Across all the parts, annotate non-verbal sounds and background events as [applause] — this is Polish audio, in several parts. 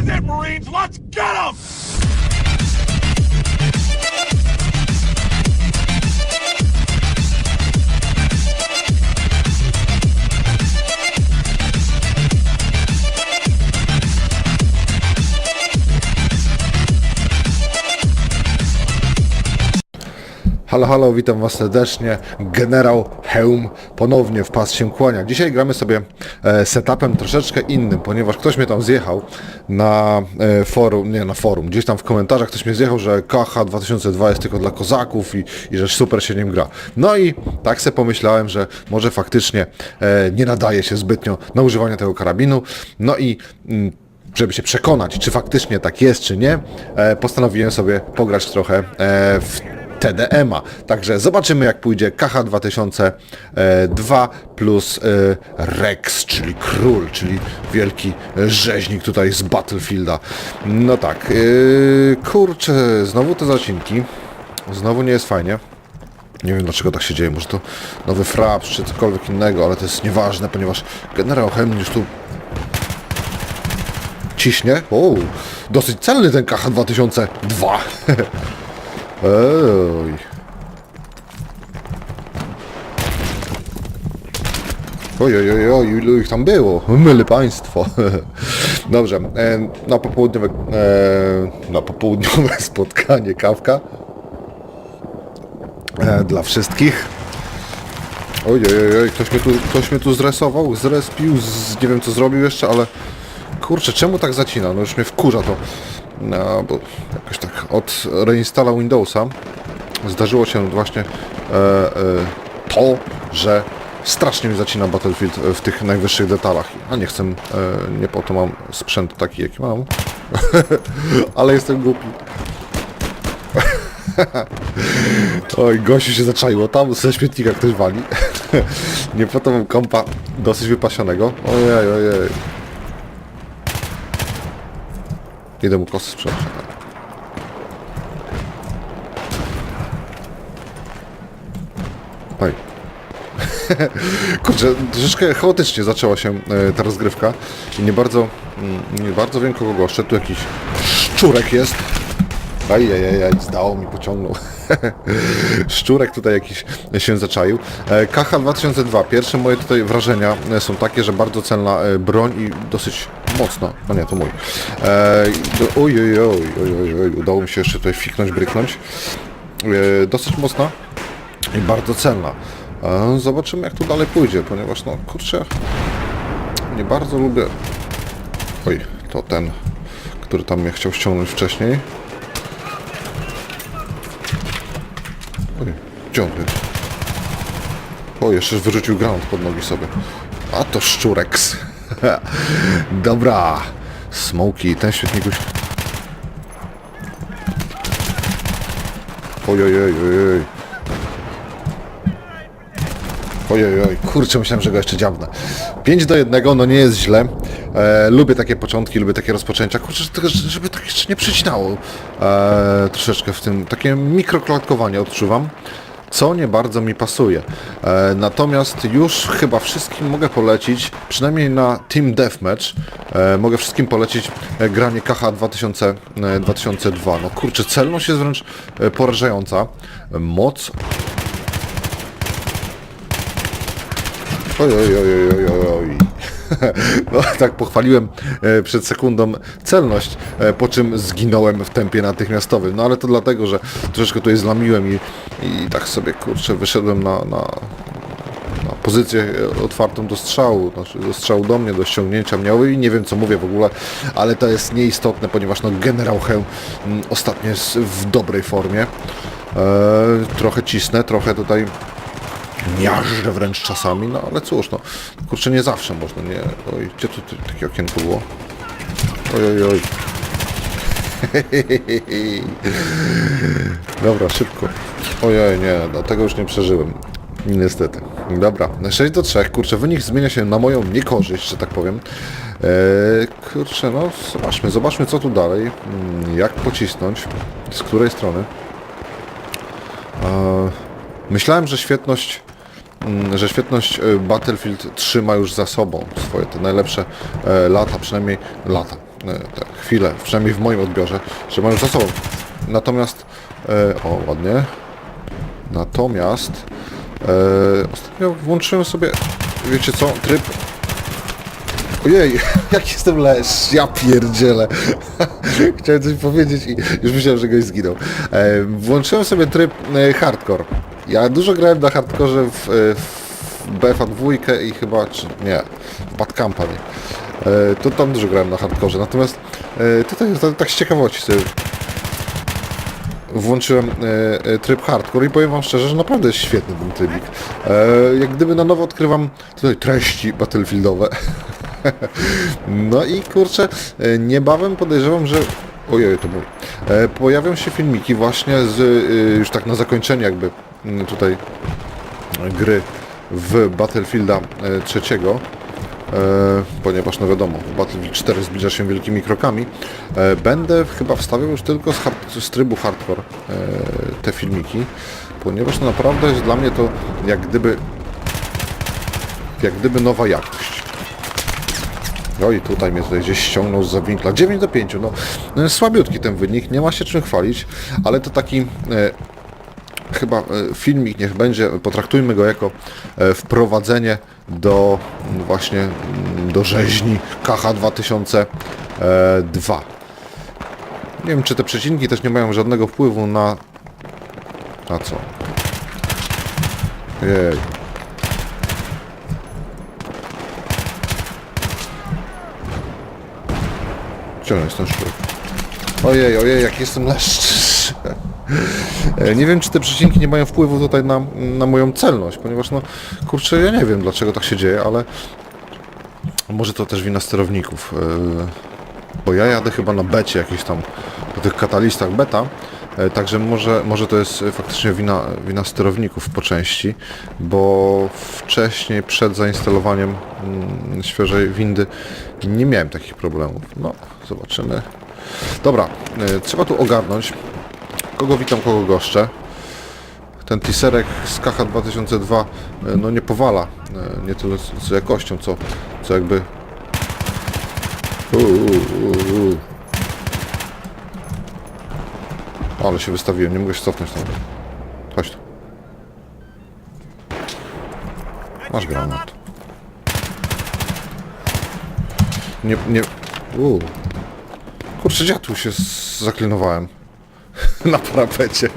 is it, Marines! Let's get them! Halo, halo, witam Was serdecznie. Generał Hełm ponownie w pas się kłania. Dzisiaj gramy sobie e, setupem troszeczkę innym, ponieważ ktoś mnie tam zjechał na e, forum, nie na forum, gdzieś tam w komentarzach ktoś mnie zjechał, że KH 2002 jest tylko dla kozaków i, i że super się nim gra. No i tak sobie pomyślałem, że może faktycznie e, nie nadaje się zbytnio na używanie tego karabinu. No i mm, żeby się przekonać, czy faktycznie tak jest, czy nie, postanowiłem sobie pograć trochę w TDM-a. Także zobaczymy jak pójdzie KH 2002 plus e, Rex, czyli król, czyli wielki rzeźnik tutaj z Battlefielda. No tak, e, kurczę, znowu te zacinki, znowu nie jest fajnie. Nie wiem dlaczego tak się dzieje, może to nowy fraps czy cokolwiek innego, ale to jest nieważne, ponieważ generał Helm już tu ciśnie. O, dosyć celny ten KH 2002. [laughs] Oj. Oj, oj, oj, oj, ilu ich tam było? Myle państwo. [laughs] Dobrze, e, na popołudniowe, e, na popołudniowe [laughs] spotkanie kawka e, dla wszystkich. Oj, oj, oj, ktoś mnie tu, ktoś mnie tu zresował, zrespił, z, nie wiem co zrobił jeszcze, ale kurczę, czemu tak zacina? No już mnie wkurza to. No, bo jakoś tak od reinstalla Windowsa zdarzyło się właśnie e, e, to, że strasznie mi zacina Battlefield w tych najwyższych detalach. A nie chcę, e, nie po to mam sprzęt taki jaki mam, [laughs] ale jestem głupi. [laughs] Oj, gościu się zaczaiło, tam ze śmietnika ktoś wali. [laughs] nie po to mam kompa dosyć wypasionego. Ojej, ojej. Idę mu kosy sprzedać. Oj. [laughs] Kurczę, troszeczkę chaotycznie zaczęła się e, ta rozgrywka i nie bardzo, mm, nie bardzo wiem kogo goszczę. Tu jakiś szczurek jest. Ajajajaj, zdało mi, pociągnął. [laughs] Szczurek tutaj jakiś się zaczaił. E, KH 2002. Pierwsze moje tutaj wrażenia e, są takie, że bardzo celna e, broń i dosyć mocno. No nie, to mój. E, do- oj, udało mi się jeszcze tutaj fiknąć, bryknąć. Dosyć mocna i bardzo celna. E, zobaczymy jak tu dalej pójdzie, ponieważ no kurczę, nie bardzo lubię... Oj, to ten, który tam mnie chciał ściągnąć wcześniej. Oj, gdzie on jest? O, jeszcze wyrzucił ground pod nogi sobie. A to szczureks. [laughs] Dobra. Smoki, ten świetnik już... Ojej, ojej, oj, kurczę, myślałem, że go jeszcze dziabnę. 5 do 1, no nie jest źle. E, lubię takie początki, lubię takie rozpoczęcia. Kurczę, że- że- żeby tak jeszcze nie przycinało e, troszeczkę w tym. Takie mikroklatkowanie odczuwam, co nie bardzo mi pasuje. E, natomiast już chyba wszystkim mogę polecić, przynajmniej na Team Deathmatch, e, mogę wszystkim polecić e, granie KH 2000, e, 2002. No kurczę, celność jest wręcz e, porażająca. Moc Oj, oj, oj, oj, oj, oj. [laughs] No tak pochwaliłem e, przed sekundą celność, e, po czym zginąłem w tempie natychmiastowym. No ale to dlatego, że troszeczkę tutaj zlamiłem i, i tak sobie kurczę wyszedłem na, na, na pozycję e, otwartą do strzału, znaczy do strzału do mnie, do ściągnięcia mnie i nie wiem co mówię w ogóle, ale to jest nieistotne, ponieważ no generał Hełm mm, ostatnio jest w dobrej formie. E, trochę cisnę, trochę tutaj miażdżę wręcz czasami, no ale cóż, no kurczę nie zawsze można, nie, oj, gdzie tu takie okienko było? Oj, oj, oj. [laughs] Dobra, szybko. Ojej, nie, no tego już nie przeżyłem. Niestety. Dobra, 6 do 3, kurczę, wynik zmienia się na moją niekorzyść, że tak powiem. Eee, kurczę, no zobaczmy, zobaczmy co tu dalej, Mm, jak pocisnąć, z której strony. Eee, myślałem, że świetność że świetność e, Battlefield 3 ma już za sobą swoje te najlepsze e, lata, przynajmniej lata, te chwile, przynajmniej w moim odbiorze, że mam już za sobą. Natomiast, e, o ładnie, natomiast ostatnio włączyłem sobie, wiecie co, tryb Ojej, [laughs] jak jestem lesz, ja pierdzielę. [laughs] Chciałem coś powiedzieć i już myślałem, że goś zginął. Włączyłem sobie tryb hardcore. Ja dużo grałem na hardkorze w, e, w BFA 2 i chyba, czy nie, w Bad Company. E, to tam dużo grałem na hardkorze, natomiast e, tutaj tak, tak z ciekawości sobie włączyłem e, e, tryb hardcore i powiem wam szczerze, że naprawdę jest świetny ten trybik. E, jak gdyby na nowo odkrywam tutaj treści battlefieldowe. [laughs] no i kurczę, e, niebawem podejrzewam, że ojej, to mój. E, pojawią się filmiki właśnie z, już tak na zakończenie jakby tutaj gry w Battlefielda e, trzeciego. E, ponieważ no wiadomo, Battlefield 4 zbliża się wielkimi krokami. E, będę chyba wstawiał już tylko z, hard, z trybu hardcore te filmiki, ponieważ no naprawdę jest dla mnie to jak gdyby jak gdyby nowa jakość. No i tutaj mnie tutaj gdzieś ściągnął z winkla. 9 do 5, no, słabiutki ten wynik, nie ma się czym chwalić, ale to taki chyba e, filmik niech będzie, potraktujmy go jako e, wprowadzenie do mm, właśnie mm, do rzeźni KH 2002. Nie wiem, czy te przecinki też nie mają żadnego wpływu na... na co? Jej. On jest ten? Ojej, ojej, jak jestem leszcz. [laughs] E, Nie wiem, czy te przecinki nie mają wpływu tutaj na, na moją celność, ponieważ no, kurczę, ja nie wiem, dlaczego tak się dzieje, ale może to też wina sterowników. e, Bo ja jadę chyba na becie jakiś tam, po tych katalistach beta, e, także może, może to jest faktycznie wina, wina sterowników po części, bo wcześniej, przed zainstalowaniem mm, świeżej windy nie miałem takich problemów. No, zobaczymy. Dobra, e, trzeba tu ogarnąć, kogo witam, kogo goszczę. Ten teaserek z KH 2002 e, no nie powala, e, nie tyle co jakością, co, co jakby... Uuu. Ale się wystawiłem, nie mogę się cofnąć tam. Chodź tu. Masz granat. Nie, nie... Uuu. Kurczę, ja tu się z- zaklinowałem. Na parapecie.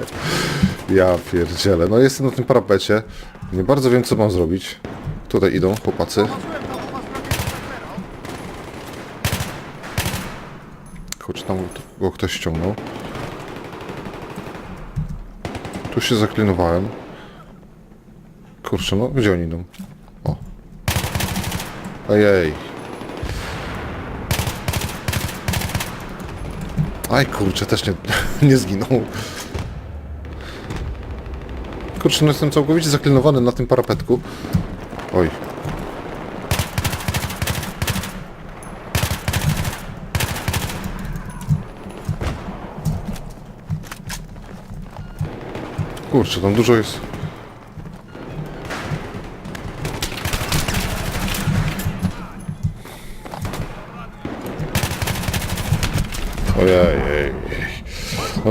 Ja pierdzielę. No jestem na tym parapecie. Nie bardzo wiem, co mam zrobić. Tutaj idą chłopacy. Kurczę, tam go ktoś ściągnął. Tu się zaklinowałem. Kurczę, no gdzie oni idą? O. Ojej. Aj kurczę, też nie, [laughs] nie zginął. Kurczę, no jestem całkowicie zaklinowany na tym parapetku. Oj. Kurczę, tam dużo jest.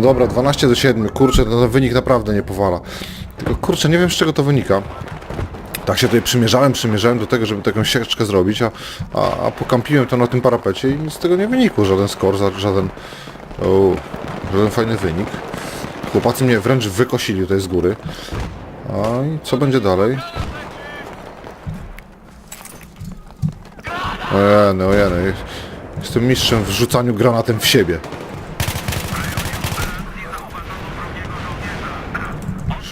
Dobra, 12 do 7. Kurczę, ten wynik naprawdę nie powala. Tylko kurczę, nie wiem z czego to wynika. Tak się tutaj przymierzałem, przymierzałem do tego, żeby taką sieczkę zrobić, a, a, a pokampiłem to na tym parapecie i z tego nie wynikło. Żaden skor, za- żaden, żaden fajny wynik. Chłopacy mnie wręcz wykosili tutaj z góry. A i co będzie dalej? Ojeny, ojeny. Jestem mistrzem w rzucaniu granatem w siebie.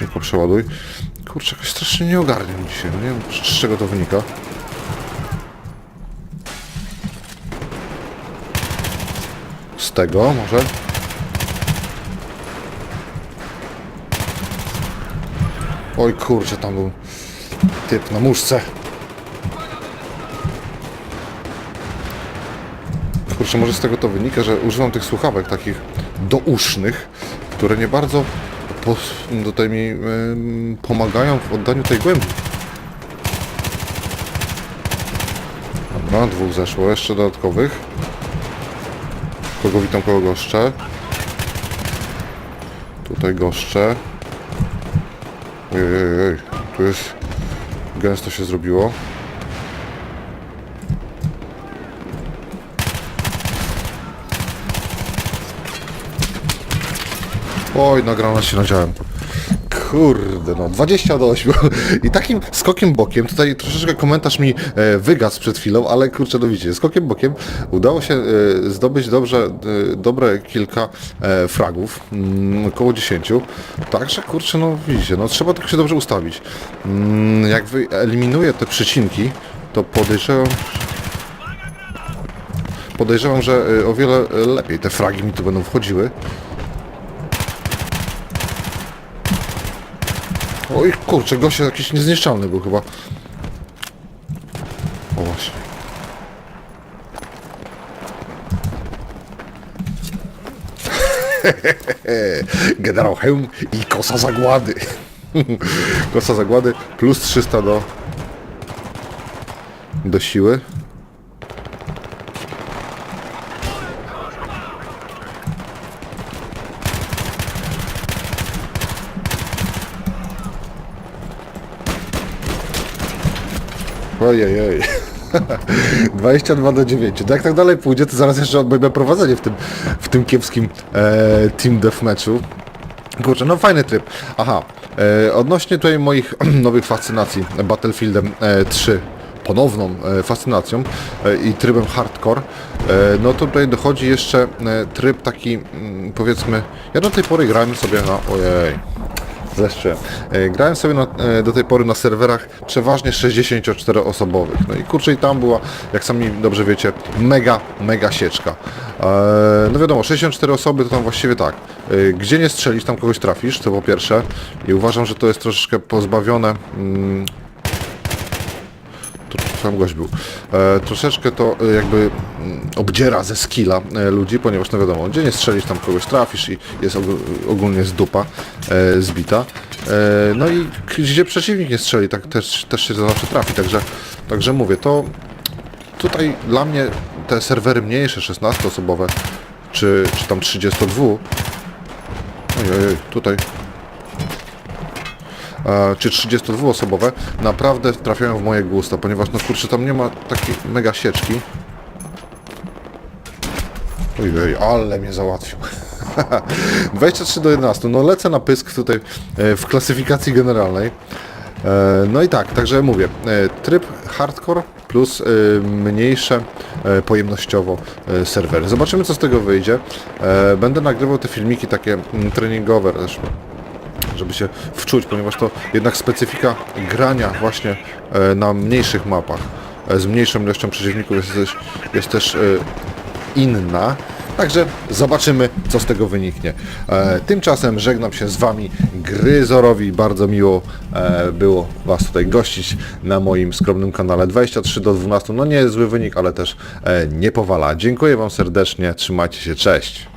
Szybko przeładuj. Kurczę, jakoś strasznie nie ogarniam dzisiaj. No nie wiem, z czego to wynika. Z tego może? Oj kurczę, tam był typ na muszce. Kurczę, może z tego to wynika, że używam tych słuchawek takich dousznych, które nie bardzo tutaj mi em, pomagają w oddaniu tej głębi. Dobra, dwóch zeszło, jeszcze dodatkowych. Kogo witam, kogo goszczę. Tutaj goszczę. Ojej. tu jest... Gęsto się zrobiło. Oj, na granat się nadziałem. Kurde, no 20 do 8. I takim skokiem bokiem, tutaj troszeczkę komentarz mi e, wygasł przed chwilą, ale kurczę, no widzicie, skokiem bokiem udało się e, zdobyć dobrze, e, dobre kilka e, fragów, mm, około 10. Także kurczę, no widzicie, no trzeba tylko się dobrze ustawić. Mm, jak wyeliminuję te przycinki, to podejrzewam, podejrzewam, że e, o wiele lepiej te fragi mi tu będą wchodziły. Oj kurczę, gość jakiś niezniszczalny był chyba. O właśnie. [laughs] Generał Hełm i kosa zagłady. [laughs] kosa zagłady plus 300 do do siły. Ojej, oj. 22 [laughs] do 9. To jak tak dalej pójdzie, to zaraz jeszcze odbędę prowadzenie w tym, w tym kiepskim e, Team Deathmatchu. Kurczę, no fajny tryb. Aha, e, odnośnie tutaj moich [clears throat] nowych fascynacji Battlefieldem e, 3 ponowną e, fascynacją e, i trybem hardcore, e, no to tutaj dochodzi jeszcze e, tryb taki, mm, powiedzmy, ja do tej pory grałem sobie na, ojej, Zeszczy. E, Grałem sobie na, e, do tej pory na serwerach przeważnie 64-osobowych. No i kurczę i tam była, jak sami dobrze wiecie, mega, mega sieczka. E, No wiadomo, 64 osoby to tam właściwie tak. Gdzie nie strzelisz, tam kogoś trafisz, to po pierwsze. I uważam, że to jest troszeczkę pozbawione tam gość był. E, troszeczkę to e, jakby mm, obdziera ze skilla e, ludzi, ponieważ no wiadomo, gdzie nie strzelisz, tam kogoś trafisz i jest og ogólnie z dupa e, zbita. E, no i gdzie przeciwnik nie strzeli, tak też, też się zawsze trafi, także, także mówię, to tutaj dla mnie te serwery mniejsze, 16-osobowe, czy, czy tam 32, ojej, tutaj czy 32-osobowe, naprawdę trafiają w moje gusta, ponieważ no kurczę, tam nie ma takiej mega sieczki. Ojej, ale mnie załatwił. [laughs] 23 do 11, no lecę na pysk tutaj e, w klasyfikacji generalnej. E, No i tak, także mówię, e, tryb hardcore plus e, mniejsze e, pojemnościowo e, serwery. Zobaczymy co z tego wyjdzie. E, Będę nagrywał te filmiki takie mm, treningowe żeby się wczuć, ponieważ to jednak specyfika grania właśnie e, na mniejszych mapach e, z mniejszą ilością przeciwników jest też, jest też e, inna. Także zobaczymy, co z tego wyniknie. E, tymczasem żegnam się z Wami, Gryzorowi. Bardzo miło e, było Was tutaj gościć na moim skromnym kanale. 23 do 12, no nie zły wynik, ale też e, nie powala. Dziękuję Wam serdecznie, trzymajcie się, cześć.